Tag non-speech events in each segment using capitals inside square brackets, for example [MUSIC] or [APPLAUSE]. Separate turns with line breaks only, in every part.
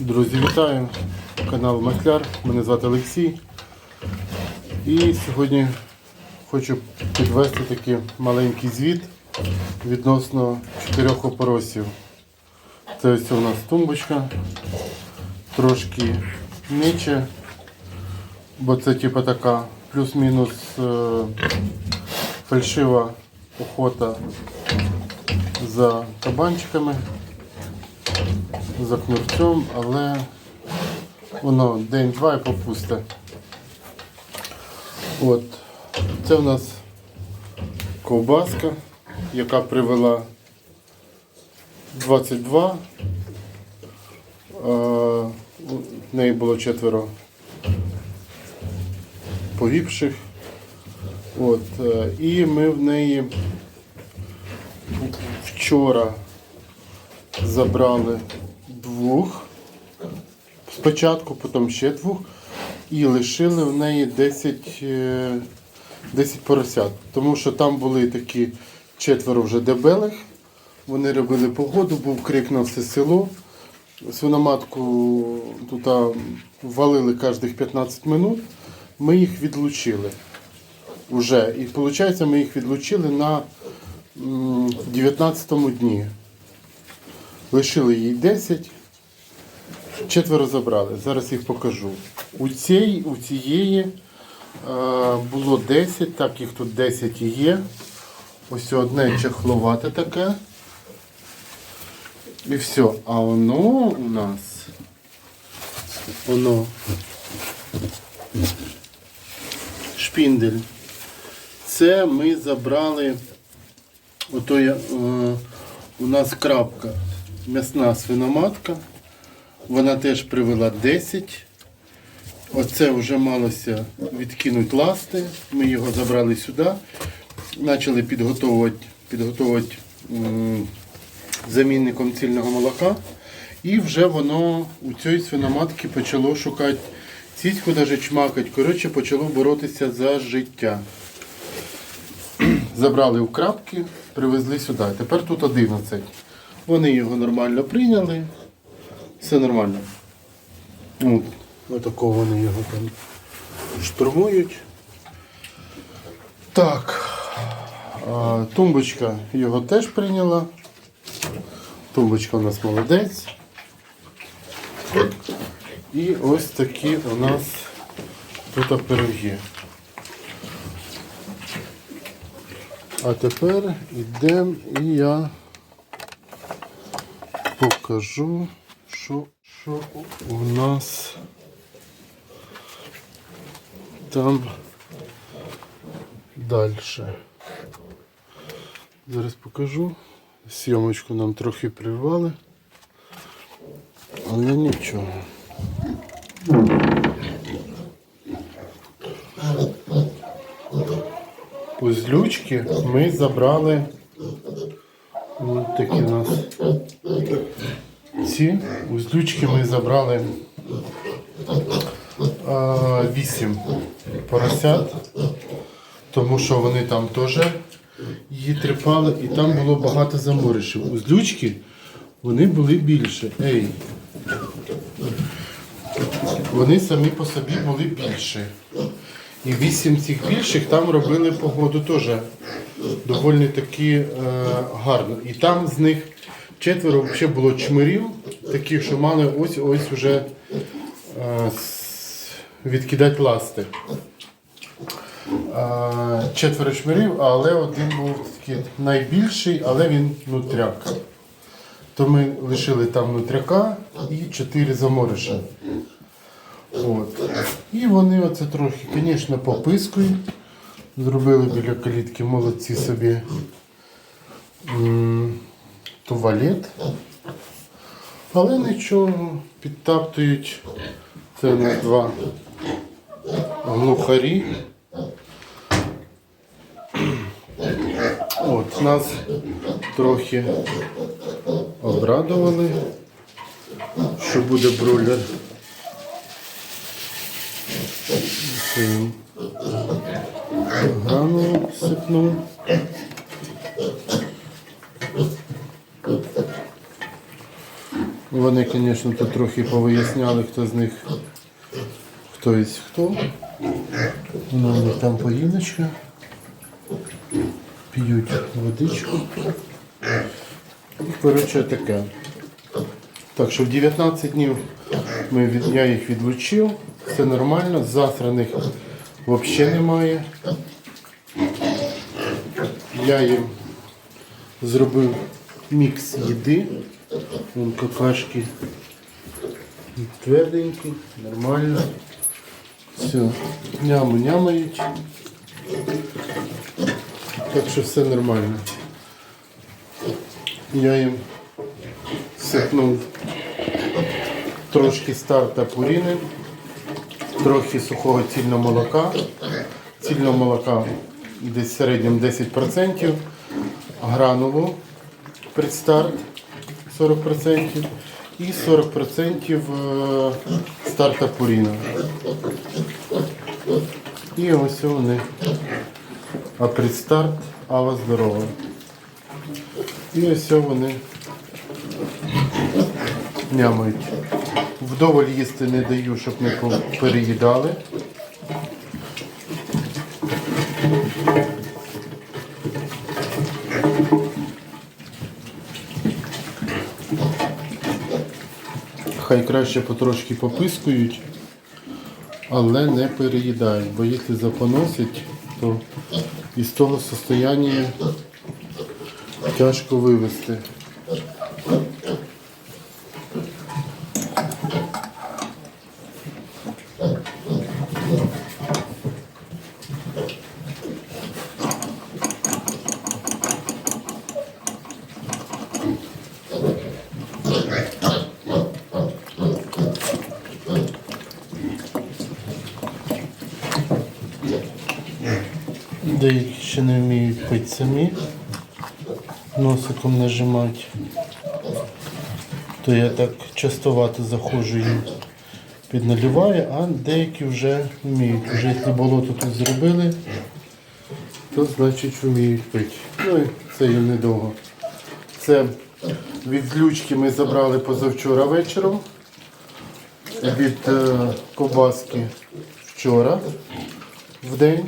Друзі, вітаю! Канал Масляр. Мене звати Олексій. І сьогодні хочу підвести такий маленький звіт відносно чотирьох опоросів. Це ось у нас тумбочка, трошки нижче, бо це типу така плюс-мінус е, фальшива охота за кабанчиками за кнурцем, але воно день-два і попусте. От. Це в нас ковбаска, яка привела 22. Е, У неї було четверо погибших. От. е, І ми в неї вчора забрали двох спочатку, потім ще двох, і лишили в неї 10, е, 10 поросят. Тому що там були такі четверо вже дебелих. Вони робили погоду, був крик на все село. Свиноматку тут валили кожних 15 минут. Ми їх відлучили. Уже. І виходить, ми їх відлучили на 19-му дні. Лишили їй 10, четверо забрали. Зараз їх покажу. У, цій, у цієї е, було 10, так їх тут 10 і є. Ось одне чехловате таке. І все. А воно у нас воно шпіндель. Це ми забрали. Ото е, у нас крапка, м'ясна свиноматка. Вона теж привела 10. Оце вже малося відкинути ласти. Ми його забрали сюди. Почали підготовувати, підготовувати замінником цільного молока. І вже воно у цієї свиноматки почало шукати цицьку, навіть чмакати. Коротше, почало боротися за життя. [CLEARS THROAT] Забрали в крапки, привезли сюди. Тепер тут 11. Вони його нормально прийняли. Все нормально. От, отако вони його там штурмують. Так. А, тумбочка його теж прийняла. Тумбочка у нас молодець. І ось такі у нас тут пироги. А тепер йдемо і я покажу, що, що у нас там далі. Зараз покажу. Сйомочку нам трохи прирвали, але нічого. Узлючки ми забрали. Ось такі у нас. Ці узлючки ми забрали а, 8 поросят, тому що вони там теж її тріпали і там було багато заморишів. Узлючки вони були більше. Ей. Вони самі по собі були більше. І вісім цих більших там робили погоду теж доволі таки е, гарно. І там з них четверо взагалі було чмирів, таких, що мали ось ось вже е, відкидати ласти. Е, четверо чмирів, але один був такий найбільший, але він нутряк. То ми лишили там нутряка і чотири замориша. От. І вони оце трохи, звісно, попискують. Зробили біля калітки молодці собі туалет. Але нічого, підтаптують. Це у нас два глухарі. От, нас трохи обрадували, що буде бройлер. Цим Гранулу сипнув. Вони, звісно, тут трохи повиясняли, хто з них хто із хто. Вона у них там поїдочка. П'ють водичку. Коротше, таке. Так що в 19 днів ми від, я їх відлучив, все нормально, засраних взагалі немає. Я їм зробив мікс їди. Вон какашки тверденькі, нормально. Все, няму нямають. Так що все нормально. Я їм сипнув трошки старта пуріни, трохи сухого цільного молока. Цільного молока десь в середньому 10%, гранулу предстарт 40% і 40% е, старта пуріна. І ось вони. А предстарт Ава здорова. І ось вони нямають. Вдоволь їсти не даю, щоб не переїдали. Хай краще потрошки попискують, але не переїдають, бо якщо запоносять, то із того состояння тяжко вивести. Деякі ще не вміють пити самі, носиком нажимати. То я так частовато заходжу їм підналиваю, а деякі вже вміють. Вже якщо болото тут зробили, то значить вміють пити. Ну і це їм недовго. Це від злючки ми забрали позавчора вечором. Від е, ковбаски вчора в день.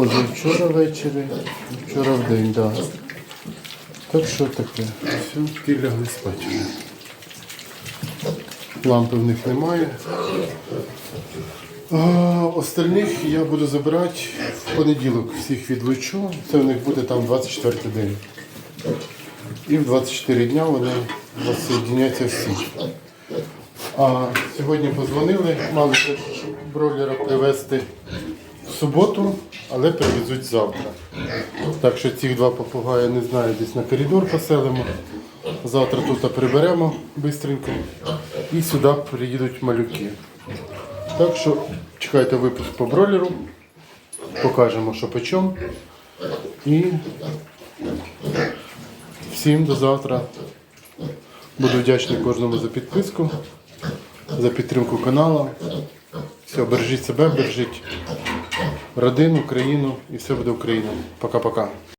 Позавчора ввечері, вчора в день, так. Да. Так що таке? Все, ті лягли спати. Лампи в них немає. А, остальних я буду забирати в понеділок. Всіх відлучу. Це у них буде там 24 день. І в 24 дня вони розсоєдняться всі. А сьогодні позвонили, мали бройлера привезти в суботу, але привезуть завтра. Так що цих два попугаї, не знаю, десь на коридор поселимо. Завтра тут приберемо швидко. І сюди приїдуть малюки. Так що чекайте випуск по бройлеру, покажемо, що по чому. І всім до завтра. Буду вдячний кожному за підписку, за підтримку каналу. Все, бережіть себе, бережіть родину, країну і все буде Україна. Пока-пока.